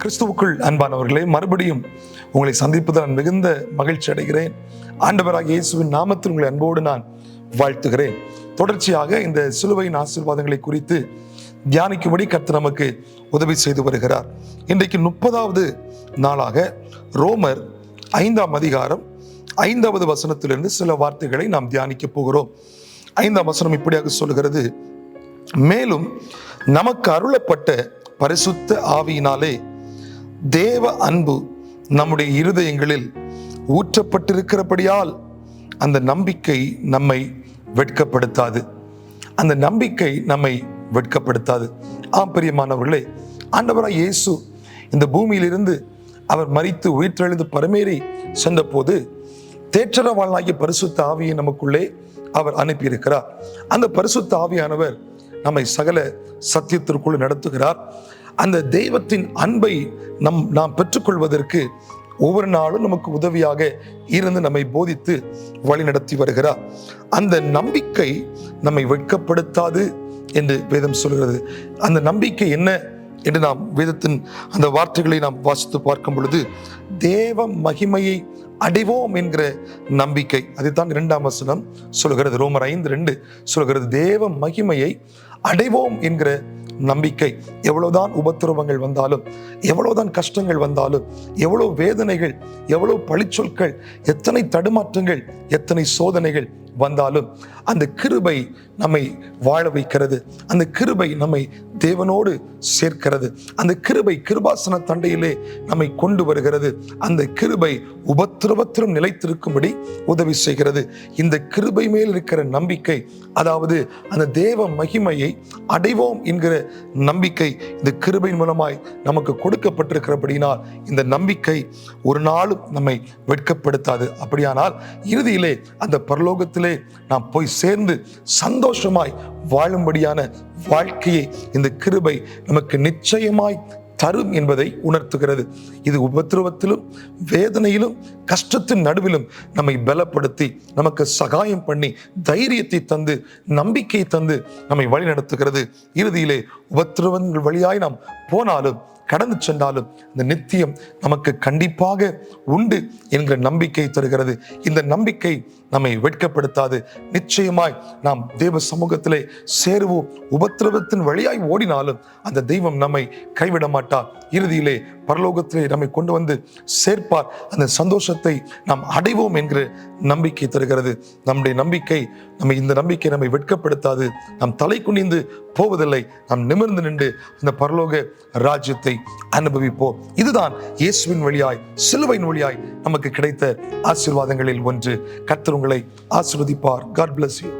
கிறிஸ்துவுக்குள் அன்பானவர்களே மறுபடியும் உங்களை சந்திப்பதில் நான் மிகுந்த மகிழ்ச்சி அடைகிறேன். ஆண்டவராக இயேசுவின் நாமத்தில் உங்களை அன்போடு நான் வாழ்த்துகிறேன். தொடர்ச்சியாக இந்த சிலுவையின் ஆசீர்வாதங்களை குறித்து தியானிக்கும்படி கர்த்தர் நமக்கு உதவி செய்து வருகிறார். இன்றைக்கு முப்பதாவது நாளாக ரோமர் ஐந்தாம் அதிகாரம் ஐந்தாவது வசனத்திலிருந்து சில வார்த்தைகளை நாம் தியானிக்க போகிறோம். ஐந்தாம் வசனம் இப்படியாக சொல்கிறது மேலும் நமக்கு அருளப்பட்ட பரிசுத்த ஆவியினாலே தேவ அன்பு நம்முடைய இருதயங்களில் ஊற்றப்பட்டிருக்கிறபடியால் அந்த நம்பிக்கை நம்மை வெட்கப்படுத்தாது. அந்த நம்பிக்கை நம்மை வெட்கப்படுத்தாது. ஆம் பிரியமானவர்களே ஆண்டவராய் இயேசு இந்த பூமியிலிருந்து அவர் மறித்து உயிர்த்தெழுந்து பரமேறி சென்றபோது தேற்றரவாளாகிய பரிசுத்த ஆவியை நமக்குள்ளே அவர் அனுப்பியிருக்கிறார். அந்த பரிசுத்த ஆவியானவர் நம்மை சகல சத்தியத்திற்குள் நடத்துகிறார். அந்த தெய்வத்தின் அன்பை நம் நாம் பெற்றுக்கொள்வதற்கு ஒவ்வொரு நாளும் நமக்கு உதவியாக இருந்து நம்மை போதித்து வழிநடத்தி வருகிறார். அந்த நம்பிக்கை நம்மை வெட்கப்படுத்தாது என்று வேதம் சொல்கிறது. அந்த நம்பிக்கை என்ன என்று நாம் வேதத்தின் அந்த வார்த்தைகளை நாம் வாசித்து பார்க்கும் பொழுது தேவ மகிமையை அடைவோம் என்கிற நம்பிக்கை. அதைத்தான் இரண்டாம் வசனம் சொல்கிறது. ரோமர் ஐந்து ரெண்டு சொல்கிறது. தேவ மகிமையை அடைவோம் என்கிற நம்பிக்கை. எவ்வளவுதான் உபத்திரவங்கள் வந்தாலும் எவ்வளவுதான் கஷ்டங்கள் வந்தாலும் எவ்வளவு வேதனைகள் எவ்வளவு பழிச்சொற்கள் எத்தனை தடுமாற்றங்கள் எத்தனை சோதனைகள் வந்தாலும் அந்த கிருபை நம்மை வாழ வைக்கிறது. அந்த கிருபை நம்மை தேவனோடு சேர்க்கிறது. அந்த கிருபை கிருபாசன தண்டையிலே நம்மை கொண்டு வருகிறது. அந்த கிருபை உபத்திரபத்திரம் நிலைத்திருக்கும்படி உதவி செய்கிறது. இந்த கிருபை மேல் இருக்கிற நம்பிக்கை அதாவது அந்த தேவ மகிமையை அடைவோம் என்கிற நம்பிக்கை இந்த கிருபையின் மூலமாய் நமக்கு கொடுக்கப்பட்டிருக்கிறபடினால் இந்த நம்பிக்கை ஒரு நாளும் நம்மை வெட்கப்படுத்தாது. அப்படியானால் இறுதியிலே அந்த பரலோகத்தில் நாம் போய் சேர்ந்து சந்தோஷமாய் வாழும்படியான வாழ்க்கையை இந்த கிருபை நமக்கு நிச்சயமாய் தரும் என்பதை உணர்த்துகிறது. இது உபத்திரவத்திலும் வேதனையிலும் கஷ்டத்தின் நடுவிலும் நம்மை பலப்படுத்தி நமக்கு சகாயம் பண்ணி தைரியத்தை தந்து நம்பிக்கை தந்து நம்மை வழிநடத்துகிறது. இறுதியிலே உபத்திரவங்கள் வழியாய் நாம் போனாலும் கடந்து சென்றாலும் இந்த நித்தியம் நமக்கு கண்டிப்பாக உண்டு என்கிற நம்பிக்கை தருகிறது. இந்த நம்பிக்கை நம்மை வெட்கப்படுத்தாது. நிச்சயமாய் நாம் தேவ சமூகத்திலே சேருவோம். உபத்திரவத்தின் வழியாய் ஓடினாலும் அந்த தெய்வம் நம்மை கைவிட மாட்டார் இறுதியிலே பரலோகத்திலே நம்மை கொண்டு வந்து சேர்ப்பார். அந்த சந்தோஷத்தை நாம் அடைவோம் என்கிற நம்பிக்கை தருகிறது. நம்முடைய நம்பிக்கை நம்மை இந்த நம்பிக்கை நம்மை வெட்கப்படுத்தாது. நாம் தலை குனிந்து போவதில்லை. நாம் நிமிர்ந்து நின்று அந்த பரலோக ராஜ்யத்தை அனுபவிப்போம். இதுதான் இயேசுவின் வழியாய் சிலுவையின் வழியாய் நமக்கு கிடைத்த ஆசீர்வாதங்களில் ஒன்று. கத்தர் உங்களை ஆசிர்வதிப்பார். God bless you